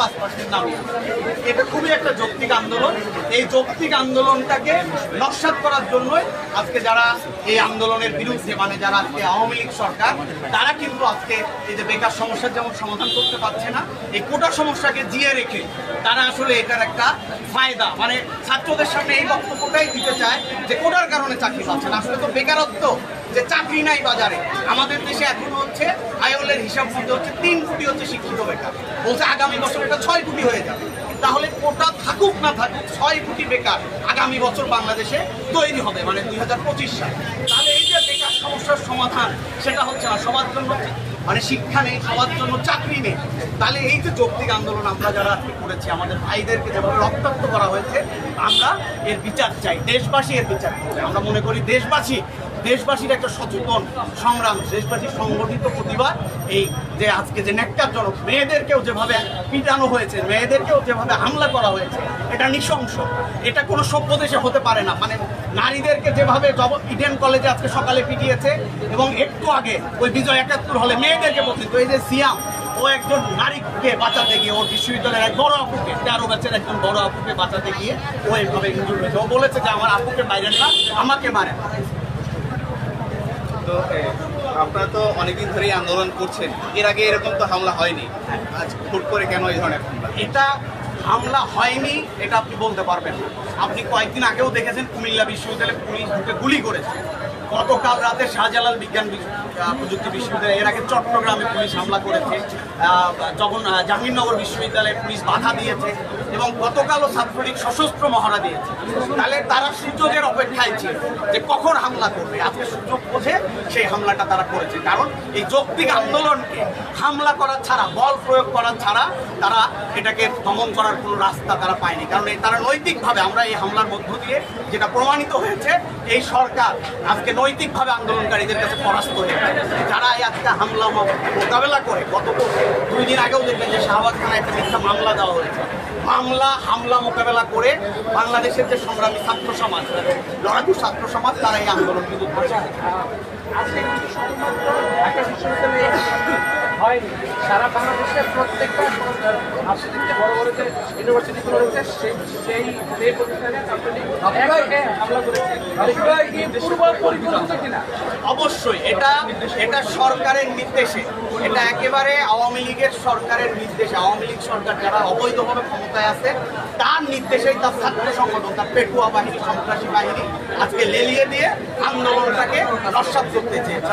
পাঁচ পার্সেন্ট নামিয়ে এটা খুবই একটা যৌক্তিক আন্দোলন। এই যৌক্তিক আন্দোলনটাকে নস্বাত করার জন্যই আজকে যারা এই আন্দোলনের বিরুদ্ধে মানে যারা আজকে আওয়ামী লীগ সরকার, তারা কিন্তু আজকে এই যে বেকার সমস্যার যেমন সমাধান করতে পারছে না, এই কোটা সমস্যাকে জিয়ে রেখে তারা আসলে এটার একটা ফায়দা মানে ছাত্রদের সামনে এই বক্তব্যটাই দিতে চায় যে কোটার কারণে চাকরি পাচ্ছে না। আসলে তো বেকারত্ব যে চাকরি নাই বাজারে। আমাদের দেশে এখন হচ্ছে আয়লের হিসাব মধ্যে হচ্ছে তিন কোটি হচ্ছে শিক্ষিত বেকার। বলছে আগামী বছর এটা ছয় কোটি হয়ে যাবে। তাহলে কোটা থাকুক না থাকুক, ছয় কোটি বেকার আগামী বছর বাংলাদেশে তৈরি হবে মানে দুই হাজার পঁচিশ সাল। তাহলে এই যে বেকার সমস্যার সমাধান, সেটা হচ্ছে না, সবার জন্য মানে শিক্ষা নেই, সবার জন্য চাকরি নেই। তাহলে এই যে যৌক্তিক আন্দোলন আমরা যারা করেছি, আমাদের ভাইদেরকে যেভাবে রক্তাক্ত করা হয়েছে, আমরা এর বিচার চাই, দেশবাসী এর বিচার আমরা মনে করি দেশবাসী দেশবাসীর একটা সচেতন সংগ্রাম, দেশবাসীর সংগঠিত প্রতিবাদ, এই যে আজকে যে ন্যাক্কারজনক মেয়েদেরকেও যেভাবে পিটানো হয়েছে, মেয়েদেরকেও যেভাবে হামলা করা হয়েছে, এটা নৃশংস। এটা কোনো সভ্য দেশে হতে পারে না। মানে নারীদেরকে যেভাবে জব, ইডেন কলেজে আজকে সকালে পিটিয়েছে এবং একটু আগে ওই বিজয় একাত্তর হলে মেয়েদেরকে বলছিল এই যে সিয়াম, ও একজন নারীকে বাঁচাতে গিয়ে ওর বিশ্ববিদ্যালয়ের এক বড় আপুকে, তেরো ব্যাচের একজন বড় আপুকে বাঁচাতে গিয়ে ও এইভাবে ইনজুর হয়েছে। ও বলেছে যে, আমার আপুকে বাইরে না, আমাকে মারে তো আপনারা তো অনেকদিন ধরেই আন্দোলন করছেন। এর আগে এরকম তো হামলা হয়নি। আজ হুট করে কেন এই ধরনের এটা হামলা হয়নি, এটা আপনি বলতে পারবেন না। আপনি কয়েকদিন আগেও দেখেছেন কুমিল্লা বিশ্ববিদ্যালয়ে পুলিশ ঢুকে গুলি করেছে। গতকাল রাতে শাহজালাল বিজ্ঞান প্রযুক্তি বিশ্ববিদ্যালয়। এর আগে চট্টগ্রামে পুলিশ হামলা করেছে। যখন জাহাঙ্গীরনগর বিশ্ববিদ্যালয়ে পুলিশ বাধা দিয়েছে এবং গতকালও ছাত্রলীগ সশস্ত্র মহড়া দিয়েছে। তাহলে তারা সুযোগের অপেক্ষায় ছিল যে কখন হামলা করবে। আজকে সুযোগ বোঝে সেই হামলাটা তারা করেছে। কারণ এই যৌক্তিক আন্দোলনকে হামলা করা ছাড়া, বল প্রয়োগ করা ছাড়া তারা এটাকে দমন করার কোনো রাস্তা তারা পায়নি। কারণ তারা নৈতিকভাবে আমরা এই হামলার মধ্য দিয়ে যেটা প্রমাণিত হয়েছে, এই সরকার আজকে নৈতিকভাবে আন্দোলনকারীদের কাছে পরাস্ত হয়ে গেছে। যারা আজকে হামলা মোকাবেলা করে, গত দুই দিন আগেও দেখবেন যে শাহবাগ থানায় একটা মিথ্যা মামলা দেওয়া হয়েছে। মামলা, হামলা মোকাবেলা করে বাংলাদেশের যে সংগ্রামী ছাত্র সমাজ, লড়াকু ছাত্র সমাজ, তারা এই আন্দোলন কিন্তু একটা বিশ্ববিদ্যালয়ে হয়নি। সারা বাংলাদেশের প্রত্যেকটা যে বড় বড় যে ইউনিভার্সিটিগুলো রয়েছে সেই সেই সেই প্রতিষ্ঠানে হামলা করেছে। পূর্ব পরিকল্পিত কিনা অবশ্যই এটা এটা সরকারের নির্দেশে। এটা একেবারে আওয়ামী লীগের সরকারের নির্দেশে। আওয়ামী লীগ সরকার যারা অবৈধভাবে ক্ষমতায় আছে তার নির্দেশেই তার ছাত্র সংগঠন তার পেটুয়া বাহিনী সন্ত্রাসী বাহিনী আজকে লেলিয়ে দিয়ে আন্দোলনটাকে নস্বাত করতে চেয়েছে।